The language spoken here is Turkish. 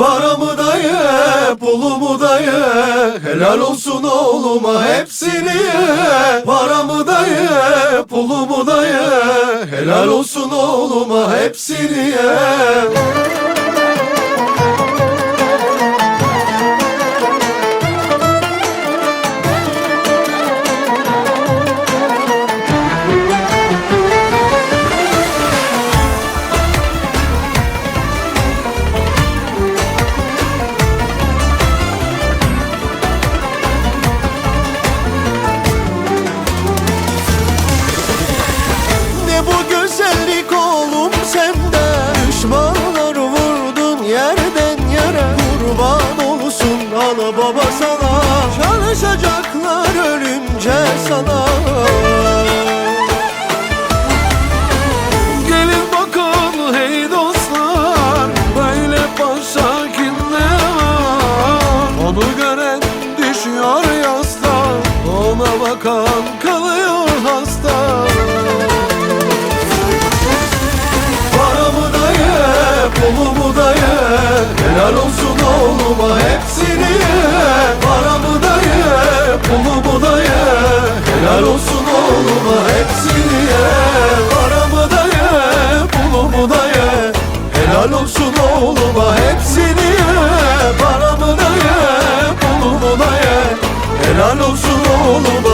Paramı da ye, pulumu da ye Helal olsun oğluma hepsini. Ye Paramı da ye, pulumu da ye Helal olsun oğluma hepsini. ye sende Düşmanlar vurdun yerden yere. Kurban olsun ana baba sana. Çalışacaklar ölünce sana. Gelin bakın hey dostlar Böyle başa kimler var? Onu gören düşüyor yasta Ona bakan kalıyor hasta hepsini Paramı dayı, pulumu dayı. Helal olsun oğluma hepsini ye Paramı dayı, pulumu dayı. Helal olsun oğluma hepsini ye Paramı dayı, pulumu dayı. Helal olsun oğluma.